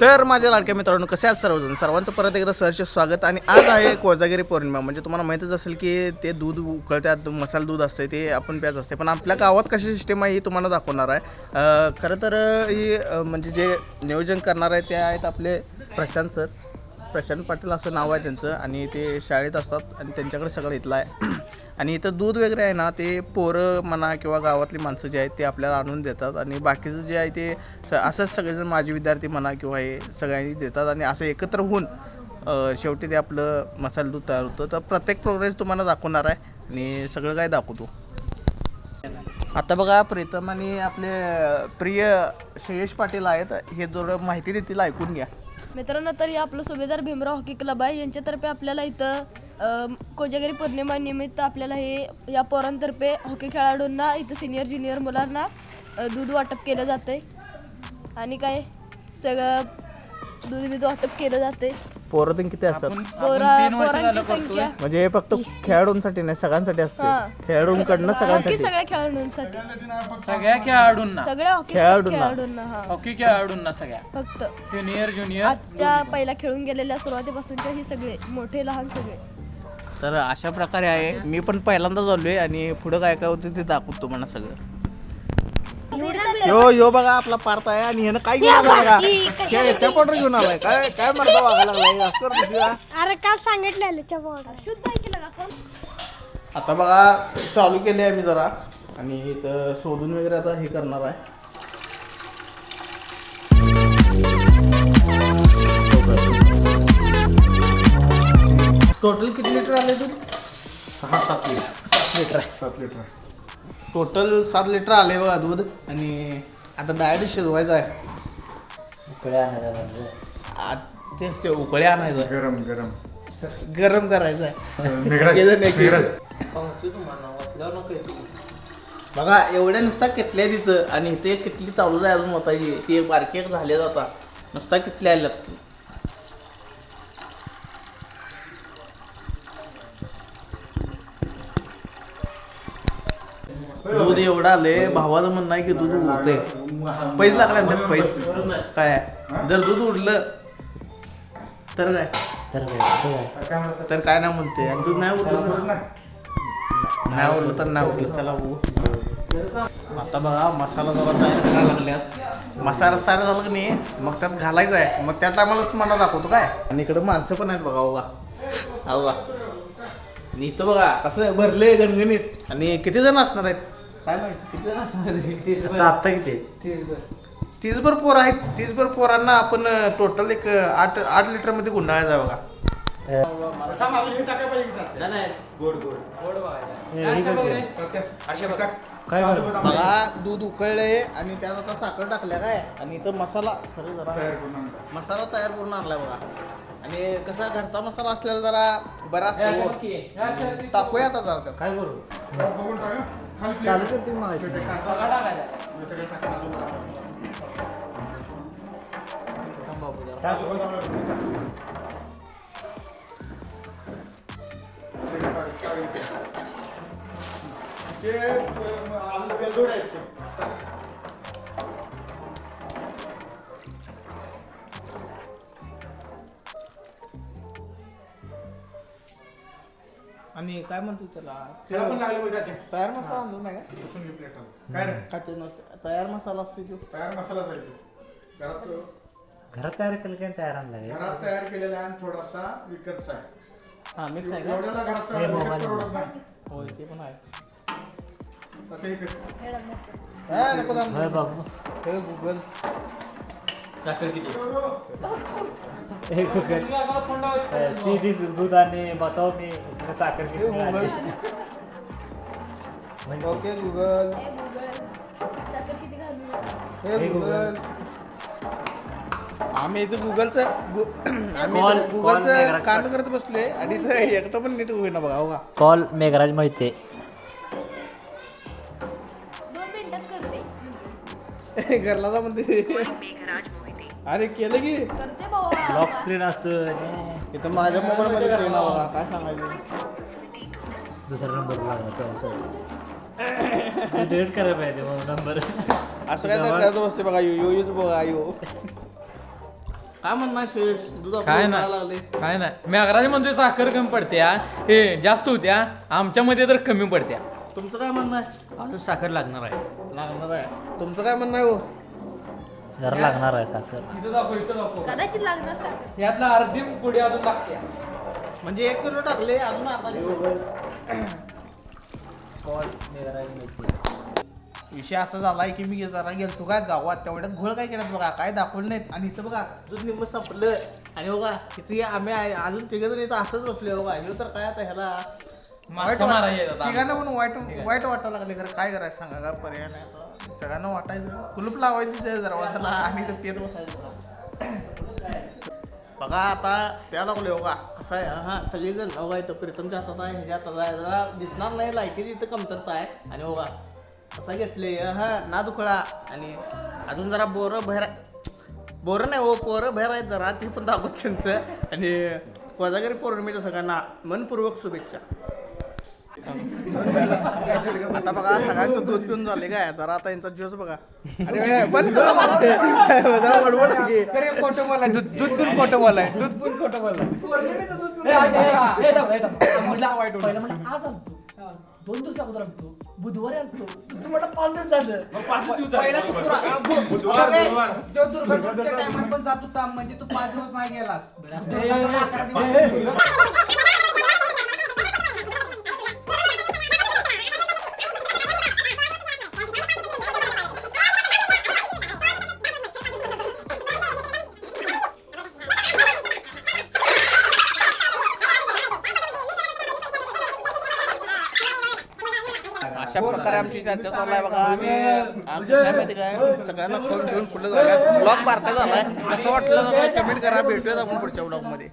तर माझ्या लाडक्या मित्रांनो कसे आहात सर्वजण? सर्वांचं परत एकदा सहर्ष स्वागत आणि आज आहे कोजागिरी पौर्णिमा. म्हणजे तुम्हाला माहीतच असेल की ते दूध उकळत्यात मसाला दूध असते ते आपण प्याज असते पण आपल्या गावात कशी सिस्टम आहे ही तुम्हाला दाखवणार आहे. खरं तर ही म्हणजे जे नियोजन करणार आहे ते आहेत आपले प्रशांत सर. प्रशांत पाटील असं नाव आहे त्यांचं आणि ते शाळेत असतात आणि त्यांच्याकडे सगळं इथलं आहे. आणि इथं दूध वगैरे आहे ना ते पोरं म्हणा किंवा गावातली माणसं जे आहेत ते आपल्याला आणून देतात आणि बाकीचं जे आहे ते असंच सगळेजण माझे विद्यार्थी म्हणा किंवा हे सगळ्यांनी देतात आणि असं एकत्र होऊन शेवटी ते आपलं मसाला दूध तयार होतं. तर प्रत्येक प्रोग्रेस तुम्हाला दाखवणार आहे आणि सगळं काय दाखवतो. आता बघा प्रीतम आणि आपले प्रिय श्रेयश पाटील आहेत. हे जर माहिती देतील ऐकून घ्या. मित्रांनो तर हे आपलं सुभेदार भीमराव हॉकी क्लब आहे. यांच्यातर्फे आपल्याला इथं कोजागिरी पौर्णिमा निमित्त आपल्याला हे या पोरांतर्फे हॉकी खेळाडूंना इथं सिनियर ज्युनियर मुलांना दूध वाटप केलं जातंय. आणि काय सगळं दूध बीध वाटप केलं जाते पोरं ते किती असतात? पोरा पोरांची संख्या. म्हणजे हे फक्त खेळाडूंसाठी नाही सगळ्यांसाठी हा. असते खेळाडूंकडनं सगळ्यांसाठी. सगळ्या खेळाडूंसाठी. सगळ्या खेळाडूंना? सगळ्या हॉकी खेळाडूंना. खेळाडूंना हा. हॉकी खेळाडूंना सगळ्या? फक्त. सिनियर ज्युनियर आजच्या पहिला खेळून गेलेल्या सुरुवातीपासूनचे ही सगळे मोठे लहान सगळे. तर अशा प्रकारे आहे. मी पण पहिल्यांदाच आलोय आणि पुढं काय काय होतं ते दाखवतो तुम्हाला सगळं. यो यो बघा आपला पार्थ आहे आणि ह्यानं काय घेऊन आला बघा. याच्या पावडर घेऊन आलाय. काय काय म्हणतो वागायला लागलाय? असं करतो. अरे का सांगितलेलं चपा आता बघा चालू केले आहे मी जरा. आणि इथं शोधून वगैरे आता हे करणार आहे. टोटल किती लिटर आले तू? सहा सात लिटर. सात लिटर आहे. सात लिटर टोटल सात लिटर आले बघा दूध आणि आता डायरेक्ट शिजवायचं आहे. आ- तेच ते उकळे आणायचं गरम गरम. गरम करायचं आहे. सगळेजण एक-. बघा एवढ्या नुसता किटल्या तिथं आणि इथे एक किटली चालू आहे अजून मोताची ती एक बारकी एक झाले जाता नुसता किटल्या आल्यात. दूध एवढं आले भावाचं म्हणणं आहे की दूध उडते पैस लागला आमच्यात पैस. काय? जर दूध उडलं तर काय? तर काय नाही म्हणते. आणि दूध नाही उरलं तर? नाही उरलं तर नाही उरलं चला बघू आता बघा मसाला जरा तयार करायला लागल्यात. मसाला तयार झाला की नाही मग त्यात घालायचा आहे. मग त्या टायमालाच तुम्हाला दाखवतो काय? आणि इकडं माणसं पण आहेत बघा बघा हा बघा आणि इथं बघा कसं भरले गणगणित. आणि किती जण असणार आहेत? काय माहिती किती जण असणार आहेत? आता किती? तीसभर पोरं आहेत तीसभर पोरांना आपण टोटल एक आठ आठ लिटरमध्ये गुंडाळायचा आहे बघा. काय बघा दूध उकळले आणि त्यात आता साखर टाकल्या काय? आणि इथं मसाला सर जरा मसाला तयार करून आणलाय बघा. आणि कसा घरचा मसाला असलेला जरा बरा असतो टाकूया आता जरा त्यात. काय करू? बघून टाका. खाली plate चालू. करते मग. आणि काय म्हणतो त्याला? त्याला पण लागले ते. तयार मसाला आणलो नाही का बसून घे वर. काय रे? खाते नसते तयार मसाला असतो तो. तयार मसाला जाईल घरात घरात तयार केलं काय तयार आणला काय? घरात तयार केलेला आहे आणि थोडासा विकतचा आहे. हा मिक्स आहे का? एवढ्याला घराचा हे विकत मोबाईल परवडत नाही. होय ते पण आहे. तर ते इकडे. हा, नको थांब. होय बाबू हे गुगल एक सीधी दूध आणि बताओ मी इसमें साखर गुगल डाली? म्हणजे ओके गुगल हे गुगल साखर किती घालू गुगल आम्ही इथं गुगलचं आम्ही गुगलचं कांड करत बसलोय. आणि इथं एकटं पण नीट होईना बघा हो का? कॉल मेघराज मोहिते. घरला जा म्हणते. अरे केलं की. करते भावा. लॉक स्क्रीन असून इथं माझ्या मोबाईल मध्ये काय सांगायचं? दुसरा नंबर लागला सॉरी सॉरी डिलीट करायला पाहिजे मग नंबर असं काय तर करत बसते बघा यो यो योच बघा यो. काय म्हणणार शेष दूध आपलं काय नाही. लागले काय नाही. मेघराज म्हणतोय साखर कमी पडत्या हे. जास्त होत्या आमच्यामध्ये तर कमी पडत्या. तुमचं काय म्हणणं आहे? अजून साखर लागणार आहे. लागणार आहे. तुमचं काय म्हणणं आहे हो? जरा लागणार आहे साखर. इथं दाखव इथं दाखव. कदाचित लागणार साखर. यातला अर्धी पुढे अजून लागत्या म्हणजे एक किलो टाकले अजून अर्धा किलो. विषय असा झालाय की मी जरा गेलतो काय गावात तेवढ्यात घोळ काय केल्यात बघा काय दाखवलं नाहीत. आणि इथं बघा अजून निम्म संपलं आणि बघा इथे आम्ही आहे- अजून तिघ जण इथं असंच बसले बघा. ह्यो तर काय आता ह्याला वाईट मासा मारायला. तिघांना पण वाईट वाईट वाटायला लागले खरं. काय करायचं सांगा का पर्याय नाही आता. सगळ्यांना वाटायचं. कुलूप लावायचं त्या दरवाजाला आणि ते पेत बसायचं. बघा आता त्या लागले बघा असं आहे? हां सगळेजण बघा इथं प्रीतमच्या हातात आहे ह्याच्या हातात आहे. जरा दिसणार नाही लाईटीची इथं कमतरता आहे. आणि बघा असं घेतले हां ना दुखळा. आणि अजून जरा बोरं बाहेर बोरं नाही हो पोरं बाहेर आहेत जरा. ती पण दाखवत त्यांचं. आणि कोजागिरी पौर्णिमेच्या सगळ्यांना मनपूर्वक शुभेच्छा. आता बघा सगळ्यांचं दूध पिऊन झाले काय जरा आता यांचा ज्यूस बघा अरे बंद कर. जरा बडबड आहे की. खोटं बोलाय दूध दूध पण खोटं बोलाय दूध पण खोटं दोन दिवस अगोदर आणतो बुधवारी आणतो तू म्हटलं पाच दिवस झालं पहिला शुक्रवार तो दुर्घटनेच्या टायमात पण जात होता म्हणजे तू पाच दिवस नाही गेलास दुर्घटना अकरा दिवस अशा प्रकारे आमची चर्चा चालू आहे बघा. आणि आमचं काय माहिती काय सगळ्यांना फोन घेऊन पुढे जाऊयात. ब्लॉग बारका झालाय. कसं वाटलं कमेंट करा. भेटूयात आपण पुढच्या ब्लॉगमध्ये.